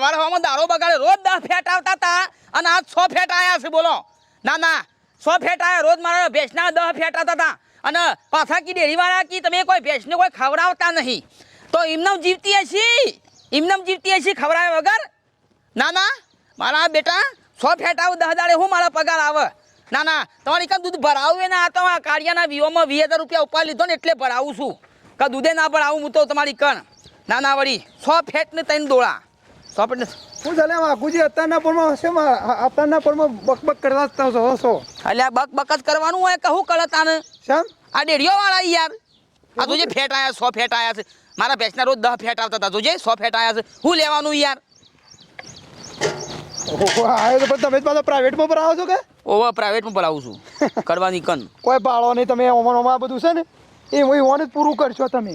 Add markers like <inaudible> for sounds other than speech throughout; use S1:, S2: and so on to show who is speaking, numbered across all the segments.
S1: હવારે હવામાં દારૂ બગાડે, રોજ દસ ફેટ આવતા હતા અને આજ સો ફેટ આવ્યા છે, બોલો. ના ના. સો ફેટ આવ્યા રોજ મારા ભેંસના દસ ફેટ આવતા હતા અને પાછા કી ડેરીવાળા કી, તમે કોઈ ભેંસને કોઈ ખવડાવતા નહીં. તો એમને જીવતી હશી? એમને જીવતી હશી ખવડાવે વગર? ના ના. મારા બેટા, સો ફેટ આવું દસ દાડે હું મારા પગાર આવે? ના ના. તમારી કાં દૂધ ભરાવું ને. આ તો કાળિયાના વીઓમાં વીસ હજાર રૂપિયા ઉપાડી લીધો ને એટલે ભરાવું છું. કે દૂધે ના ભરાવું હું તો તમારી કણ. ના ના, વળી. સો ફેટ ને ત્રણ દોડા આપણને
S2: શું ચાલે આ આખુજી અત્યારના પરમાં હશે અત્યારના પરમાં બકબક કરતા જ તો છો છો.
S1: એટલે આ બક બક જ કરવાનું હોય કહું કરે તાને?
S2: શેમ?
S1: આ ડેડિયો વાળા યાર. આ તુજે ફેટ આયા સો ફેટ આયા છે. મારા ભેંસના રોજ દહ ફેટ આવતા હતા તુજે સો ફેટ આયા છે. હું લેવાનું યાર?
S2: આવ્યો તો પણ તમે જ પાછા પ્રાઇવેટમાં ભરાવો છો કે?
S1: ઓવર પ્રાઇવેટમાં ભરાવું છું. <laughs> કરવાની કન.
S2: કોઈ બાળો નહીં તમે ઓમન ઓમાં બધું છે ને એ હું ઓને જ પૂરું કરશો તમે.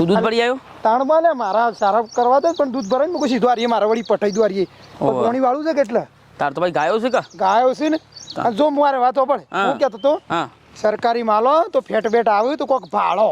S1: તું દૂધ ભરી આવ્યો?
S2: તાણમાં ને મારા સારા કરવા દે પણ દૂધ ભરાય મૂકું સીધું આરીએ મારા વળી પઠાઈ દો
S1: આરીએ.
S2: પાણી વાળું છે કેટલા?
S1: તાર તો ભાઈ ગાયો છે કે?
S2: ગાયો છે ને? જો મારે વાતો પડે
S1: હું.
S2: કહેતો તો સરકારી માલો તો ફેટ બેટ આવ્યું તો કોક ભાડો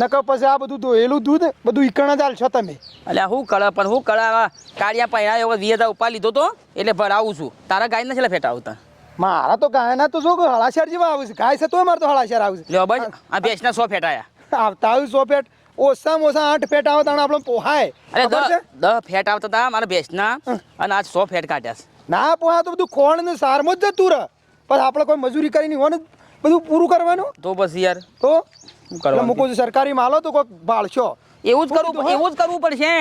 S2: નકર પછી આ બધું દોહેલું દૂધ બધું ઈકણ જ આલશો તમે.
S1: એટલે હું કળા પણ હું કળા કાળિયા પૈણા એવો વીસ હજાર ઉપા લીધો તો એટલે ભરાવું છું. તારા ગાય નથી ફેટ આવતા?
S2: મારા તો ગાયના તો જો હળાશેર જેવા આવે છે. ગાય છે તો મારે તો હળાશેર આવે છે.
S1: લ્યો બસ આ ભેંસના સો ફેટ આવ્યા
S2: આવતા આવ્યું સો ફેટ. ઓછામાં ઓછા આઠ ફેટ આવે તાણે આપણે પોહાય.
S1: અરે દસ દસ ફેટ આવતા હતા મારા ભેંસના અને આજ સો ફેટ કાઢ્યા છે.
S2: ના પોહા તો બધું ખોણ ને સારમાં જ જતું રહે. પણ આપણે કોઈ મજૂરી કરીને હોય બધું પૂરું કરવાનું.
S1: તો બસ યાર.
S2: તો? મૂકું છો સરકારી માલો તો કોઈક ભાળશો.
S1: એવું જ કરવું એવું જ કરવું પડશે?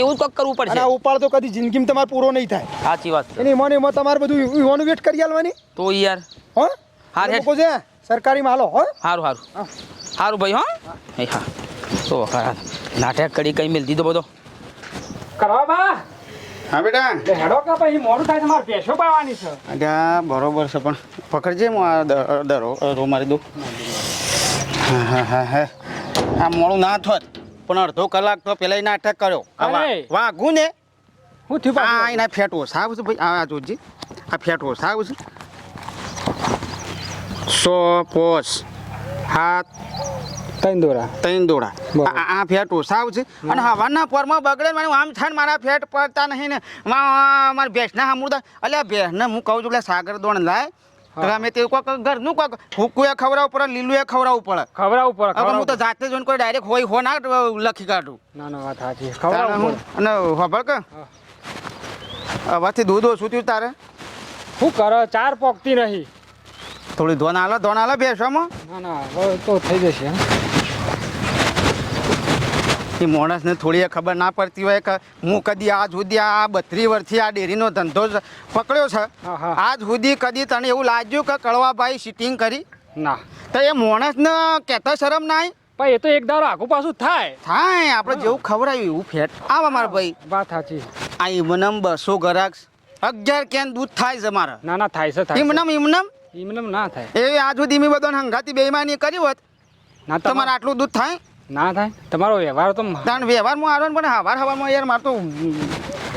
S1: એવું જ કોઈક કરવું પડશે.
S2: આ ઉપાડ તો કદી જિંદગીમાં તમારે પૂરો નહીં થાય.
S1: સાચી વાત
S2: એની મને એમાં તમારે બધું યુવાનું વેટ કરી આલવાની?
S1: તો યાર.
S2: હો?
S1: હા,
S2: મૂકો છે સરકારી માલો હો.
S1: સારું સારું સારું ભાઈ હો હા. તો નાટક કરી કઈ મેલ દીધો બધો?
S3: કરવા બા.
S4: હા બેટા.
S3: હેડો કે પછી મોડું થાય તમારે ભેંસો પાવાની છે.
S4: અલ્યા બરોબર છે પણ પકડજે હું આ દરો રો મારી દઉં. હા હા હા હા. આ મોડું ના થોત પણ અડધો કલાક તો પેલા ઈ નાટક કર્યો. વાઘું ને?
S3: હું થયું
S4: આ એના ફેટવો સાવ છે ભાઈ આ જોજી. આ ફેટવો સાવ છે. સો પોસ. હાથ
S3: ત્રણ દોરા.
S4: ત્રણ દોડા આ ફેટ ઓછાવ છે. અને હવાના પોરમાં બગડે મને આમ થાય મારા ફેટ પડતા નહીં ને. મારા ભેંસના હમુરદા અલ્યા ભેંસને હું કહું છું એટલે સાગર દોણ લાય. તો
S3: હા.
S4: અમે તે કોઈક ઘરનું કોક ભૂકું એ ખવડાવવું પડે લીલું એ ખવડાવવું પડે.
S3: ખવડાવવું પડે
S4: હવે હું તો જાતે જોઈને કોઈ ડાયરેક્ટ હોય હો ના લખી કાઢું.
S3: ના ના વાત સાચી પડે.
S4: અને ખબર કે? હવાથી દૂધ ઓછું થયું તારે?
S3: શું કરો? ચાર પોકતી નહીં.
S4: થોડી ધોન આલો ધોન આલો ભેંસોમાં
S3: ના ના તો થઈ જશે.
S4: એ માણસને થોડી ખબર ના પડતી હોય કે હું કદી આજ સુધી આ બત્રી વર્ષથી આ ડેરીનો ધંધો પકડ્યો છે. આજ સુધી કદી તને એવું લાગ્યું કે કળવાભાઈ સિટિંગ કરી?
S3: ના.
S4: તો એ માણસને કહેતા શરમ ના
S3: પણ એ તો એક દારો આખું પાછું થાય.
S4: થાય આપણે જેવું ખવડાવ્યું એવું ફેટ. આવા મારા ભાઈ.
S3: વાત સાચી.
S4: આ ઇમનમ બસો ગરાક અગિયાર કેન દૂધ થાય છે મારા.
S3: ના ના થાય છે થાય
S4: ઇમનમ ઇમનમ
S3: છે. ના થાય.
S4: એ આજ સુધી મેં બધાને હંગાતી બેઈમાની કરી હોત.
S3: ના
S4: તમારે આટલું દૂધ થાય?
S3: ના થાય? તમારો વ્યવહાર તો
S4: ત્યાં વ્યવહાર હું આવે પણ હવાર હવારમાં યાર મારે તો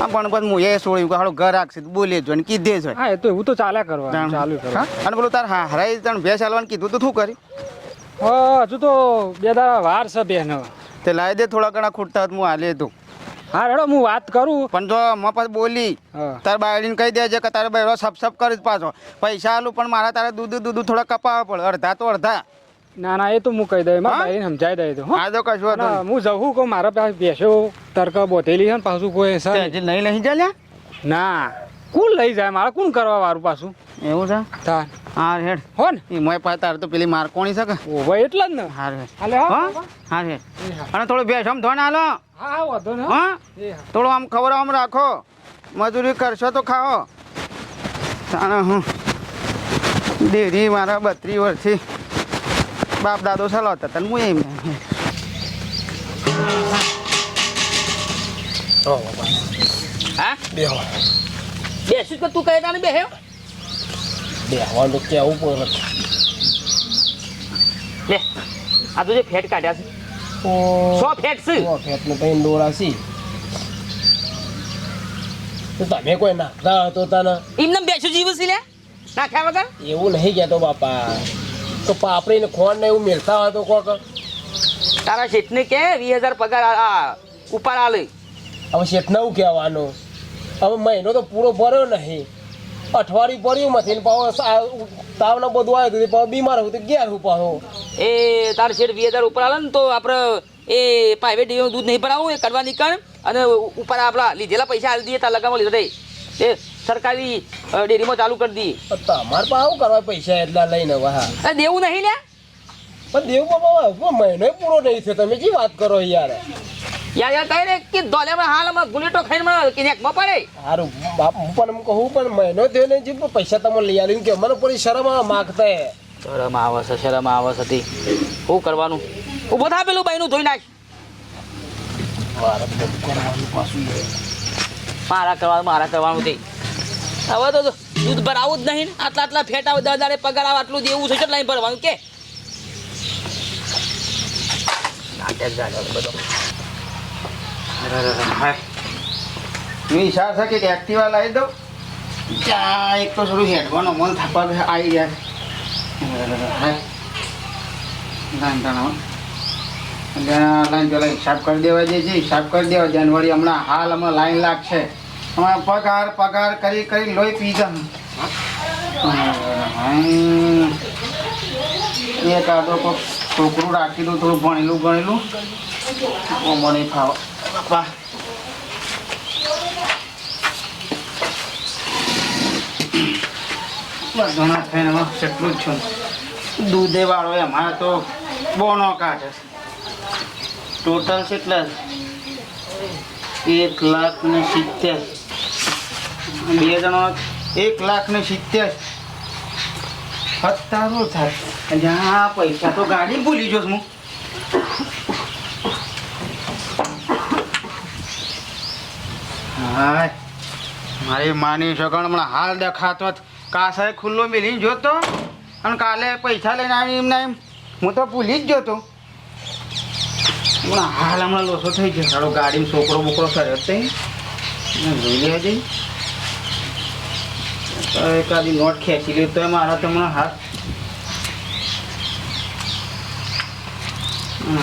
S4: આમ પણ પણ હું એ છોડ્યું કે હાલો ગરાક છે બોલે જો ને કીધે છે
S3: હા એ તો એવું તો ચાલ્યા કરવા
S4: તાણ.
S3: ચાલુ કરવા?
S4: અને બોલું તાર હા હરાઈ તને ભેંસ હાલવાનું કીધું તો શું કરી.
S3: હજુ તો બે દાડા વાર છે બેન
S4: તે લાવી દે થોડા ઘણા ખૂટતા હું હાલે તું.
S3: હા રેડો હું વાત કરું.
S4: પણ જો મફત બોલી
S3: હા.
S4: તાર બાયડીને કહી દેજે કે તારે બહેરો સપ સપ કરી પાછો. પૈસા આલું પણ મારા તારે દૂધ દૂધ થોડા કપાવવા પડે. અડધા તો અડધા.
S3: ના ના એ તો હું કહી દઉં
S4: હા?
S3: મારા ભાઈને સમજાઈ દઈ દઉં
S4: આ તો કશું હતું
S3: હું જવું કહું મારા પાસે બેસો તરક બોતેલી છે ને પાછું કોઈ સર
S4: નહીં. નહીં લઈ જાય
S3: ના. કોણ લઈ જાય? મારે કોણ કરવા વાળું પાછું?
S4: એવું છે?
S3: તાર.
S4: હા હેડ.
S3: હો ને.
S4: એ મોય પાસે તારે તો પેલી માર કોણી શકે કે?
S3: ઓ ભાઈ એટલે જ ને.
S4: હાર હેડ.
S3: હાલે હા
S4: હા? હા હેડ. અને થોડું બેસ આમ ધોન હાલો.
S3: હા વધો ને હા.
S4: હા? થોડું આમ ખબર આમ રાખો. મજૂરી કરશો તો ખાઓ. તાણે હું દેરી મારા બત્રી વર્ષથી બાપ દાદો ચલાવતા હતા ને હું એમ
S1: હા? બેસું તો તું કહે તાને બેહે?
S5: બેહવાનું કેવું પડે.
S1: લે આ તું જે ફેટ કાઢ્યા છે. સો ફેટ છે.
S5: ફેટને તઈ દોરા સી તો તમે કોઈ નાખતા હતો તને
S1: એમને બેસું જીવ છે લે. નાખ્યા વગર?
S5: એવું નહીં કહેતો બાપા. તો પાપડીને ખોંડ ને એવું મેળતા હોય તો કોક.
S1: તારા શેઠને કે વીસ હજાર પગાર આ- ઉપર આલે.
S5: હવે શેઠને શું કહેવાનું? હવે મહિનો તો પૂરો ભર્યો નહીં. અઠવાડિયું ભર્યું મથી ને પાછો તાવને બધું આવ્યું હતું પાછો બીમાર હતું તો ગયા હું પાછો.
S1: એ તાર શેઠ વીસ હજાર ઉપર આવે ને તો આપણે એ પ્રાઇવેટ ડેરીનું દૂધ નહીં ભરાવું એ કરવા નીકળ. અને ઉપર આપણા લીધેલા પૈસા આપી દઈએ તાર લગામાં લીધો એ સરકારી ડેરીમાં ચાલુ કરી દઈએ
S5: તમારે પણ આવું કરવા પૈસા એટલા લઈને
S1: વાહ. દેવું નહીં લે
S5: પણ દેવું બાબા મહિનો પૂરો નહીં થયો. તમે જે વાત કરો યાર.
S1: યાર યાર કહે કે દોલે માં હાલમાં ગુલેટો ખાઈને મને કે નેકમાં પડે?
S5: હારું બાપ હું પણ કહું પણ મહિનો થયો ને જે પૈસા તમે લઈ આવીને કે મને પડી શરમ આવે માગતા. હે
S1: શરમ આવે છે શરમ આવે છે તી. શું કરવાનું? હું બધા પેલું બહેનું ધોઈ નાખ. મારા કરવાનું મારા કરવાનું તે. હવે તો દૂધ ભરાવું જ નહીં આટલા આટલા ફેટ આવે દર પગાર આવે, આટલું દેવું છે કેટલા ભરવાનું કે?
S4: વિચાર છે કે એક્ટિવા લાવી દઉં? ચા એક તો થોડું હેડવાનો મન થાપા આવી ગયા છે. લાઈન પેલા હિસાબ કરી દેવા જે છે, હિસાબ કરી દેવા. જાનવરી હમણાં હાલ હમણાં લાઈન લાગશે. હમણાં પગાર પગાર કરી કરી લોહી પી જમ. એક આદો કોક છોકરું રાખી દઉં, થોડું ભણેલું, ગણેલું. મને ફાવ. ઘણા થઈને હવે કેટલું જ છું. દૂધે વાળો એમાં તો બોનો કાઢે. ટોટલ કેટલા? એક લાખ ને સિત્તેર. બે જણો એક લાખ ને સિત્તેર. સત્તારું થાય. જ્યાં પૈસા તો ગાડી ભૂલી જો હું. હાય. મારી માની સગણ હમણાં હાલ દેખાતો કાસાએ ખુલ્લો મેલીને જોતો? અને કાલે પૈસા લઈને આવી એમને એમ હું તો ભૂલી જ જોતો. હમણાં હાલ હમણાં લોસો થઈ ગયો. સારો ગાડીમાં છોકરો બોકરો કર્યો નહીં. જોઈ લેવા એકાદી નોટ ખેંચી લે તો મારા તો હમણાં હાથ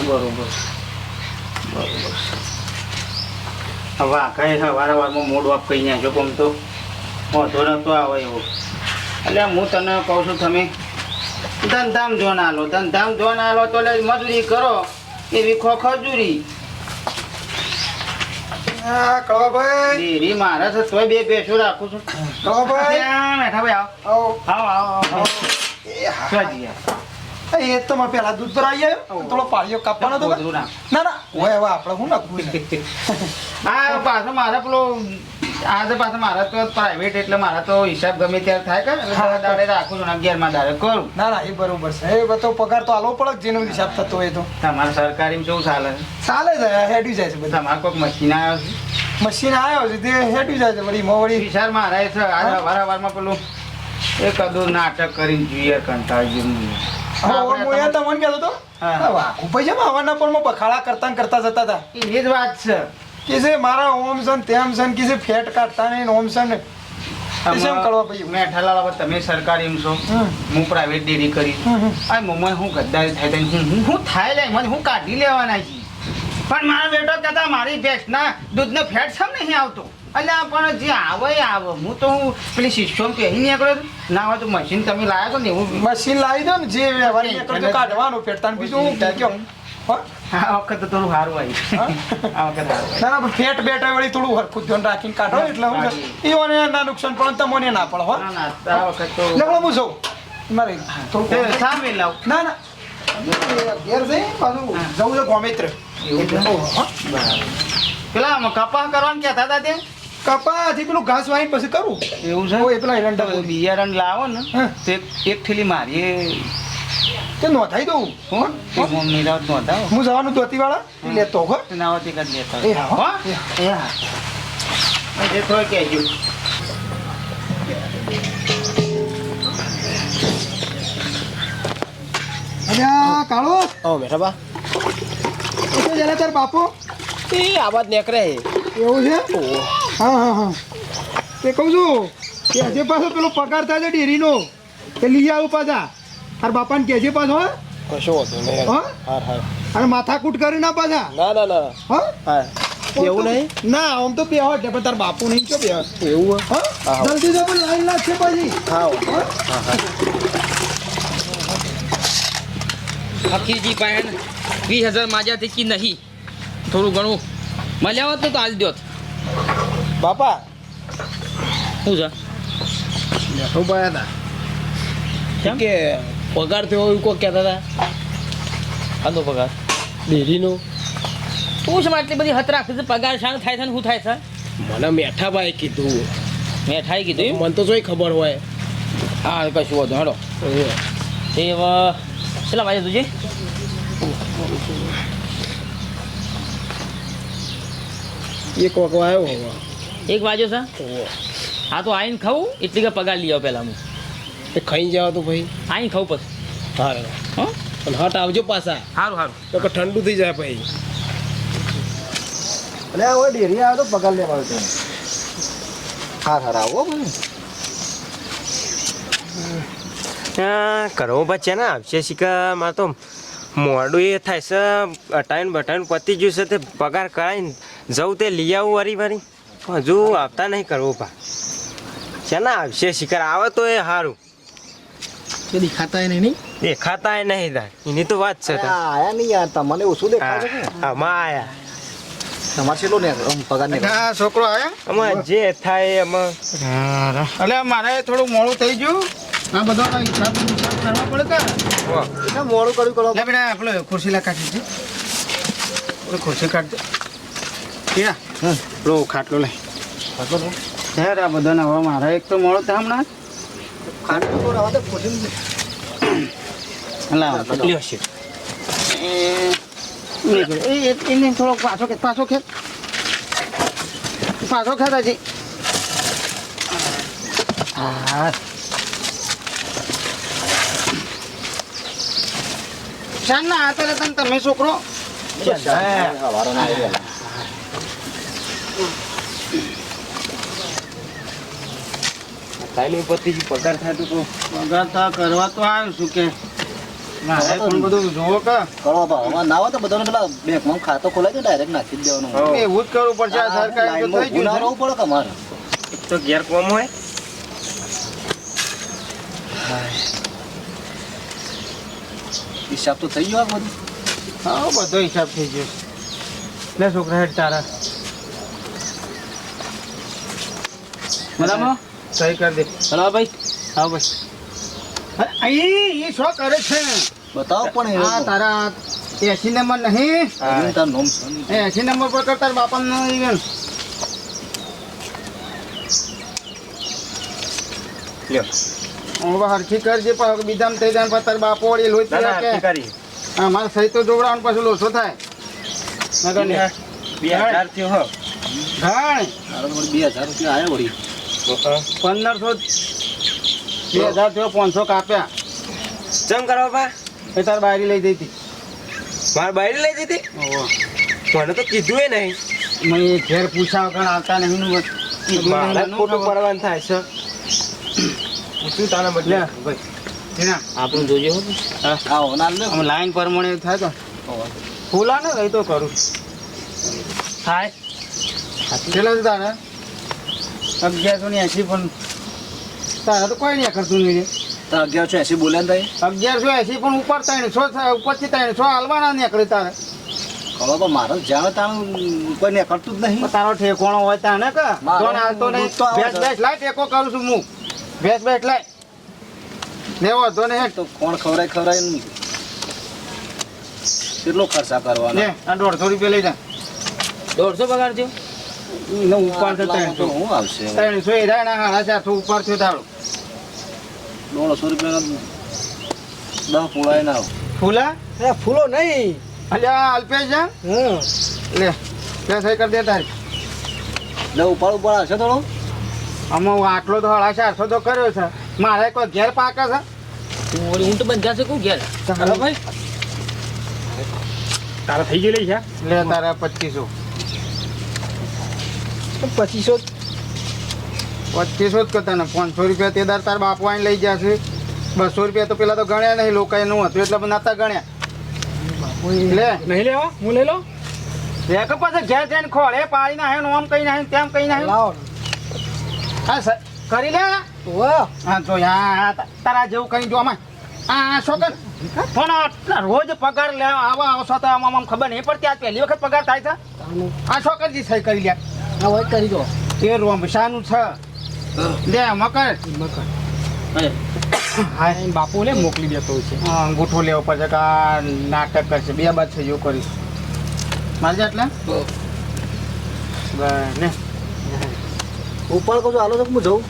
S4: બરોબર. બરોબર. હવે આ કઈ સવારે વારમાં મોડ વાપ કહી નાખ્યો પણ તો. વાંધો નતો આવે એવો. એટલે હું તને કહું છું તમે ધંધામ જોન આલો. ધંધામ જોન આલો તો એટલે મજૂરી કરો. એવી ખો ખજૂરી
S2: કળવાભાઈ
S4: ડેરી મારે છે તોય બે ભેંસો રાખું છું.
S2: કળવાભાઈ
S4: બેઠા ભાઈ
S2: આવો.
S4: આવો. આવો આવો
S2: એ તો માં પેલા દૂધ ભરાઈ આવ્યો થોડો પાળીઓ કાપવાનો હતો ના ના. હોય હવે આપણે હું નાખું
S4: આ પાછો મારે પેલો આજે પાછા મારા તો પ્રાઇવેટ એટલે મારા તો હિસાબ ગમે ત્યારે થાય કે દાડે રાખું છું અગિયારમાં દાડે કરું.
S2: ના ના એ બરોબર છે. એ બધો પગાર તો આલો પડે જેનો હિસાબ થતો હોય તો.
S4: તમારે સરકારીમાં કેવું ચાલે?
S2: ચાલે છે હેડી જાય છે બધા.
S4: તમારે કોઈક મશીન આવ્યો છે?
S2: મશીન આવ્યો છે તે હેડી જાય છે વળી મોવડી.
S4: વિચાર મારા છે આજે વારંવારમાં પેલું એ અદું નાટક કરીને જોઈએ કંટાળી
S2: તમને કહેતો હતો. વાઘુ પૈસા અવારના પણ બખાડા કરતા કરતા જતા હતા.
S4: એ જ વાત છે.
S2: કે મારા ઓમ છે ને તેમ છે ને કે ફેટ કાઢતા નહીં ઓમ છે ને કરવા ભાઈ
S4: મેં ઠાલા તમે સરકારી એમ છો? હું પ્રાઇવેટ ડેરી કરી.
S2: હમ, હમ.
S4: આ મમ્મી હું ગદ્દારી થાય તો હું હું- હું થાય લે મને હું કાઢી લેવાના છે? પણ મારો બેટો કહેતા મારી ભેંસના દૂધનો ફેટ સમ નહીં આવતો? અલ્યા પણ જે આવે આવે. હું તો હું પેલી શિષ્યો પહેરી નીકળ્યો ના હોય તો મશીન તમે લાવ્યા તો ને એવું.
S2: મશીન લાવી દો ને જે વ્યવહાર કાઢવાનું ફેટતા ને બીજું હા?
S4: આ વખત થોડું સારું આવ્યું આ વખત
S2: ના પણ ફેટ બેટા વળી થોડું હરખું ધ્યાન રાખીને કાઢો એટલે હું ઈઓને ના નુકસાન પણ તમને ના પડે હો?
S4: ના આ વખત તો
S2: લગડો હું જઉં. મારે થોડું
S4: તે સામે લાવ.
S2: ના ના. ઘેર જઈ પાછું જવું છે ગોમિત્ર.
S4: પેલા કપા કરવાનું કહેતા હતા તે?
S2: કપાથી પેલું ઘાસ વાઈ પછી કરું.
S4: એવું
S2: છે? પેલા એરંડા
S4: બિયારણ લાવો ને તો એક એક થેલી મારીએ.
S2: તે નોંધાઈ દઉં
S4: હું? મમ્મી રાત નોંધાવ.
S2: હું જવાનું ધોતી વાળા લેતો હો.
S4: નાવતી કરી લેતા
S2: એ હા?
S4: એ હા એ થોડું કહેજો.
S2: અલ્યા કાળો?
S5: ઓ બેઠા બા.
S2: તો જરા તાર બાપો.
S5: એ આવાજ નીકળે
S2: એવું છે? હા હા હા. તે કહું છું કે હજે પાછો પેલો પગાર થાય છે ડેરીનો. તે લઈ આવું પાછા. તાર બાપાને કહેજે પાછો હો.
S5: કશો હતો નહીં.
S2: હા.
S5: હા હાર.
S2: અને માથાકૂટ કરી ના પાછા.
S5: ના ના ના.
S2: હા.
S5: હા. એવું નહીં?
S2: ના આમ તો બેહો એટલે પણ તાર બાપુ નહીં ચો બેહો.
S5: એવું
S2: હા. જલ્દી તો પણ લાઈન લાગશે પછી.
S5: હા
S1: ફકીરજી પાયણ વીસ હજાર માજ્યાથી કી નહીં? થોડું ઘણું. મળ્યા હોત ને તો આજ દ્યોત
S5: બાપા.
S1: શું છે?
S5: બેઠો પાયા હતા. કે પગાર થયો એવું કોઈ કહેતા હતા?
S1: આનો પગાર.
S5: ડેરીનો.
S1: તું છે આટલી બધી હત રાખે છે? પગાર શાણ થાય છે ને શું થાય છે?
S5: મને મેઠાભાઈ કીધું.
S1: મેઠાઈ કીધું?
S5: મને તો જોઈ ખબર હોય.
S1: હા કશું વાંધો હેડો એ કેટલા વાગે તુજે
S5: એક કોક આવ્યો
S1: એક વાગ્યો છે? હા તો આવીને ખાવું એટલી કે પગાર લઈ આવો પહેલાં હું.
S5: એ ખાઈ જાવ તો ભાઈ.
S1: આવીને ખાવ પછી.
S5: હા? પણ હટ આવજો પાછા.
S1: સારું સારું
S5: તો કે ઠંડુ થઈ જાય ભાઈ.
S2: એટલે હવે ડેરી આવે તો પગાર લેવા આવ્યો હા હા આવો ભાઈ
S6: કરવો કરવું પછી ને આવશે શીખા મારે તો મોડું એ થાય છે અટાઈન બટાઈન પતી ગયું છે તે પગાર કરાવીને જવું તે લઈ આવું વરી વરી. હજુ આવતા નહીં કરવું પા છે ને આવશે શિકાર આવે તો એ સારું
S2: કદી ખાતા નહીં
S6: એ નહીં તાર. એની તો વાત છે
S7: આયા નહીં યાર તમને ઓછું દેખાય છે
S6: હા, આમાં આયા.
S7: તમારે કેટલો ને પગાર ને
S4: હા છોકરો આયા?
S6: આમાં જે થાય એમાં.
S4: એટલે મારે થોડું મોડું થઈ ગયું. આ બધો હિસાબ હિસાબ કરવા પડે કે?
S7: મોડું કર્યું કરો.
S4: લે બેટા આપણે ખુરશી લા કાઢી દે. ખુરશી કાઢ દે લો ખાટલો લે યાર આ બધાને હવે મારે એક તો મોડું થાય હમણાં. એને થોડોક પાછો ખેત પાછો ખેત પાછો ખેત હજી. હા. શાન ના હાથે તમે છોકરો?
S6: તાઈની પતી પગાર થાય તો
S4: પગાર તો કરવા તો આવ્યો છું કે. મારે પણ બધું જોવો કે.
S7: કરો બા ના હોય તો બધાને પેલા બેંકમાં ખાતો ખોલાય તો ડાયરેક્ટ નાખી જ દેવાનું.
S4: એવું જ કરવું પડશે આ સરકાર તો થઈ ગયું
S7: રહેવું પડે કે મારે?
S6: તો ઘેર કોમ હોય.
S7: હિસાબ તો થઈ ગયો બધું.
S4: હા બધો હિસાબ થઈ ગયો લે છોકરા હેડ તારા. બરાબર? સહી કરી દે.
S1: ચલો ભાઈ
S4: હા ભાઈ. અહીં એ શું કરે છે?
S7: બતાવો પણ એ
S4: આ. તારા એસી નંબર નહીં એ એસી નંબર પર કરતા બાપાનું ઈવન.
S6: લ્યો.
S4: હવે હરખી કરજે પણ બીજામાં થઈ જાય પણ તારા બાપો વળી લોહી
S6: કરી
S4: હા મારે સહી તો જોવડાવવાનું પછી લોસો થાય. નગર ને.
S6: બે હજાર થયો હો.
S7: બે હજાર રૂપિયા આવ્યા વળી.
S4: પંદરસો બે હજાર થયો પાંચસો કાપ્યા.
S6: ચમ કરો બા
S4: એ તાર બારી લઈ જઈ હતી.
S6: મારે બારી લઈ દીધી મને તો કીધું એ નહીં.
S4: મેં ઘેર પૂછા વગર આવતા નહીં.
S6: મારે ખોટું પડવાનું થાય છે. પૂછ્યું તારા બદલે
S4: ભાઈ
S1: આપણું જોજો હો.
S7: આવો ના લે.
S4: આમ લાઈન પ્રમાણે થાય તો. ફૂલા ને રહી તો કરું
S1: થાય.
S4: કેટલા છે તારે અગિયારસો ને એસી પણ તારે તો કોઈ નહીં કરતું નહીં
S7: અગિયારસો એસી બોલ્યા ને
S4: અગિયારસો એસી પણ ઉપર ત્રણસો ઉપરથી ત્રણસો હાલવાના નીકળે તારે.
S7: ખબર તો મારે જાણે તાણ કોઈ ને કરતું જ નહીં.
S4: તારો ઠેકોણો હોય તાને કે.
S7: મારો
S4: જોન નહીં. ભેંસ. ભેંસ લાય ટેકો કરું છું હું. ભેસ ભેસ લાય. લેવો તો ને
S7: તો કોણ ખવડાય ખવડાય નહીં. કેટલો ખર્ચા કરવાનો?
S4: દોઢસો રૂપિયા લઈ જા.
S1: દોઢસો પગાર થયો?
S4: એનો ઉપર છે?
S7: તો
S4: ત્રણસો
S7: હું આવશે?
S4: ત્રણસો એ રહ્યા ને સાડા ચારસો ઉપર થયો તારો.
S7: દોઢસો રૂપિયાનો દસ પૂળાય ના
S4: ફૂલા
S2: એ ફૂલો નહીં.
S4: અલ્યા અલ્પેશ જા
S2: હમ.
S4: લે લે સહી કરી દે તારી.
S7: લે ઉપાડ ઉપાડ હશે થોડો?
S4: આમાં હું આટલો તો સાડા ચારસો તો કર્યો છે. મારે કોઈ ઘેર પાકે છે?
S1: તું વળી ઊંટ બંધા છે કું ઘેર?
S3: ચાલો ભાઈ. તારા થઈ ગયેલી છે?
S4: લે તારા પચીસો.
S2: પચીસો
S4: પચીસો જ કરતા ને પાંચસો રૂપિયા તે દર તાર બાપુ આવીને લઈ જશે બસો રૂપિયા તો પેલા તો ગણ્યા નહીં લોકો એનું હતું એટલે નતા ગણ્યા. લે.
S3: નહીં લેવા? હું લઈ લો
S4: લે કે પછી ઘેર જઈને ખોળે. પાડી નાખે ને આમ કઈ નાખે તેમ કઈ નાખે.
S5: લાવો.
S4: હા સર કરી લે. હા તો યા તારા જેવું કઈ જો આમાં. આ છોકર કર. પણ આટલા રોજ પગાર લે આવા આવશો તો આમ આમ ખબર નહીં પડતી આજ પહેલી વખત પગાર થાય છે? આ છોકરજી કરી સહી કરી લે.
S5: હા હોય કરી દો.
S4: એ રોમશાનું છે લે મકર. હા
S3: બાપુ લે મોકલી દેતો છે.
S4: હા, અંગૂઠો લેવો પડશે કા નાટક કરશે. બે બાદ છે એવું કરીશ મારે એટલે બસ ને
S7: ઉપર કહું છું હાલો તો હું જઉં.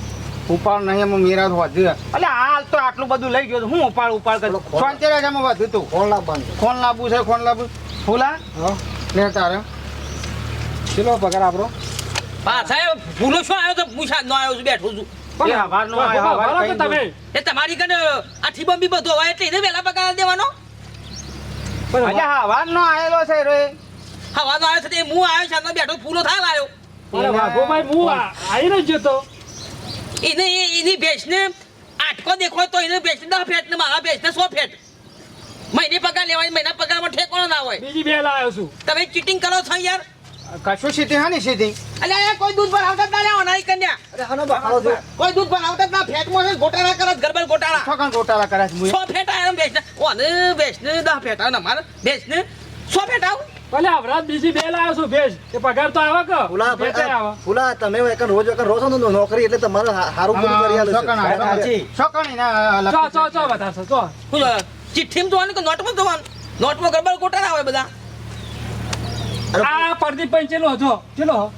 S4: ઉપાડ નહીં એમાં મેરા વધુ. એટલે હાલ તો આટલું બધું લઈ ગયો તો હું ઉપાડ ઉપાડ કરું? શાંતિ એમાં વધુ તું.
S7: ફોન લાવવાનું
S4: ફોન લાવવું છે ફોન લાવવું ફૂલા?
S5: હા.
S4: લે તારે.
S3: ચલો પગાર આપણો
S1: પાછા ભૂલો શું આવ્યો તો? હું સાંજનો આવ્યો છું બેઠો છું.
S4: એ હવાર
S1: તમારી કને આઠી ઠીબમ બી બધું હોય એટલે એને પગાર દેવાનો?
S4: દઉં. અલ્યા હવારનો છે રે.
S1: હવાનો આવ્યો છે હું આવ્યો સાંજનો બેઠો પૂરો થાય આવ્યો
S3: અરે વાઘોભાઈ હું આ- જ જતો
S1: એને એની ભેંસને આટકો દેખો તો એને ભેંસને દસ ફેટ ને મારા ભેંસને સો ફેટ. મહિને પગાર લેવાય મહિના પગારમાં ઠેકો ના હોય.
S3: બીજી બે લાવ્યો છું.
S1: તમે ચીટિંગ કરો છો યાર?
S4: કશું સીધી હા ને સીધી?
S1: અલ્યા એ કોઈ દૂધ ભરાવતા જ ના એ કન્યા
S7: અરે હનો બહારો છે.
S1: કોઈ દૂધ ભરાવતા જ ના ફેટમાં છે ગોટાળા કરે છે, ગરબર ગોટાળા.
S4: છોકરા ગોટાળા કરે છે.
S1: સો ફેટ આયા ભેંસને ઓને ભેંસને દા ફેટા ને અમારે ભેંસને સો ફેટા
S3: ભલે આવરાત બીજી બે લાવ્યો છું ભેજ કે પગાર તો આવે કે?
S7: ફુલા
S3: આવે.
S7: ફુલા તમે એક રોજ એક રોજ નો નોકરી એટલે તમારે હારું પૂરું કરી આલે
S4: છોકરા
S7: છે
S4: ના
S3: ચો
S4: લખી
S3: ચો
S4: છે.
S3: ચો બતાવશો ચો.
S1: ચિઠ્ઠીમાં જોવાનું કે નોટમાં જોવાનું? નોટમાં ગરબર ગોટાળા આવે બધા.
S3: આ પરદીપ ભાઈ ચેલો હતો? ચેલો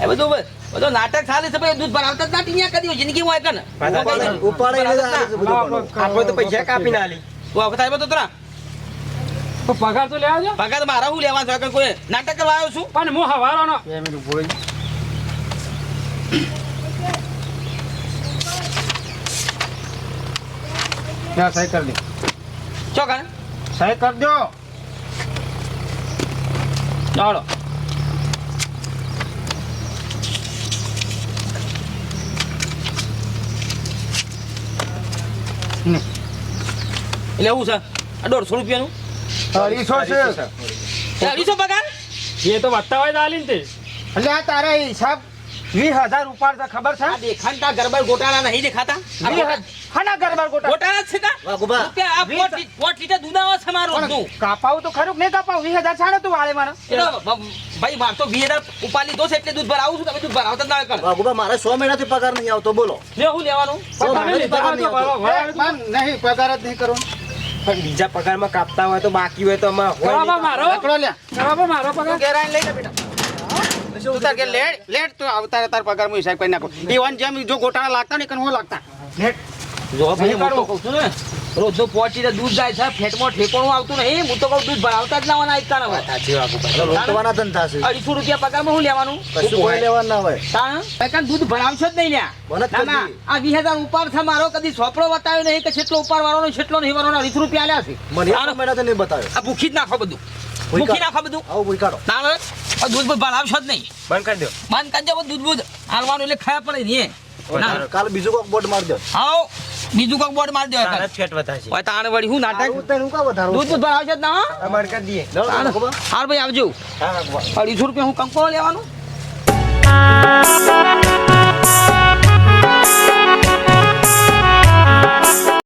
S1: એ બધું બ- નાટક ચાલે છે ભાઈ દૂધ ભરાવતા જ ના જિંદગી હોય કને
S7: બધું.
S6: આપણે તો પૈસા કાપી ના લી
S1: તું આ વખત તો તરા.
S3: પગાર તો લેવા જો.
S1: પગાર મારા હું લેવા છે કોઈ નાટક કરવા આવ્યો છું?
S3: પણ હું હવારોનો
S4: બે મિનિટ ભૂલી. ત્યાં સહી કરી દે
S1: ચો કાને
S4: સહી કરી દો.
S1: ચાલો. એવું છે? આ દોઢસો રૂપિયાનું?
S4: અઢીસો છે.
S1: એ અઢીસો પગાર?
S3: એ તો વધતા હોય આલીને તે.
S4: એટલે આ તારા હિસાબ વીસ હજાર ઉપર ખબર છે?
S1: દેખાતા ગરબર ગોટાળા નહીં દેખાતા.
S4: હાના ગરબાર ગોટા
S1: ગોટાળા છે કા?
S7: વાગુબા
S1: રૂપિયા આ પોટ પોટ લીટર દુનાવા છે મારો તું.
S4: કાપાવ તો ખરું ને કાપાવ કાપાવું? વીસ છાડો તું વાળે મારે
S1: એ તો ભાઈ માર તો વીસ હજાર ઉપાડ લીધો છે એટલે દૂધ ભરાવું છું તમે દૂધ ભરાવતા ના કર
S7: વાગુબા મારે સો મહિનાથી પગાર નહીં આવતો બોલો.
S1: લે હું લેવાનું.
S3: પગાર તો.
S4: એ, નહીં પગાર જ નહીં કરું.
S6: પણ બીજા પગારમાં કાપતા હોય તો બાકી હોય તો અમાર હોય
S3: મારો.
S4: લે
S3: કરાવો મારો પગાર.
S4: ગેરાઈ લઈ લે બેટા. તું તાર લેટ લેટ તું આવતા તાર પગાર હું હિસાબ કરી નાખો. ઈવન જેમ જો ગોટાળા લાગતા ને કન હું લાગતા? લેટ
S1: જો ભાઈ
S4: નહીં
S1: હું તો. કહું છું ને રોજનું પોચી દૂધ જાય છે ફેટમાં ઠેકોણું આવતું નહીં. હું તો કહું દૂધ ભરાવતા જ ના એક કારણે. હોય.
S6: સાચી વાત ઉપર.
S7: ધંધા છે.
S1: અઢીસો રૂપિયા પગારમાં શું લેવાનું?
S7: કશું કોઈ લેવા ના હોય.
S1: તાણ? દૂધ ભરાવશો જ નહીં લ્યા ના ના. આ વીસ હજાર ઉપર છે મારો કદી સોપડો બતાવ્યો નહીં કે છેટલો ઉપર વાળો છેટલો નહીં વાળો અઢીસો રૂપિયા આલ્યા છે.
S7: મને એક
S1: તાણ?
S7: મહિનાથી નહીં બતાવ્યો.
S1: આ ભૂખી જ નાખો બધું. ભૂખી નાખો બધું.
S7: આવું ભૂકાડો
S1: તાણ? દૂધ બૂધ ભરાવશો જ નહીં.
S6: બંધ કરી દો.
S1: બંધ કરી દો દૂધ બૂધ. હાલવાનું એટલે ખાયા પડે નહીં.
S7: કાલ બીજું કોઈક બોર્ડ મારજો.
S1: આવો બીજું કોક બોર્ડ મારી દેવા
S6: તારે ફેટ વધારશે.
S1: ઓય તાણ વળી હું નાટક
S7: તારું ઉતાર હું કા વધારું?
S1: દૂધ દૂધ ભરાવશો જ ના
S6: અમાર
S7: કા દીએ?
S1: હાલ ભાઈ આવજો.
S7: હા, વાઘુબા.
S1: અઢીસો રૂપિયા હું કંકો લેવાનું?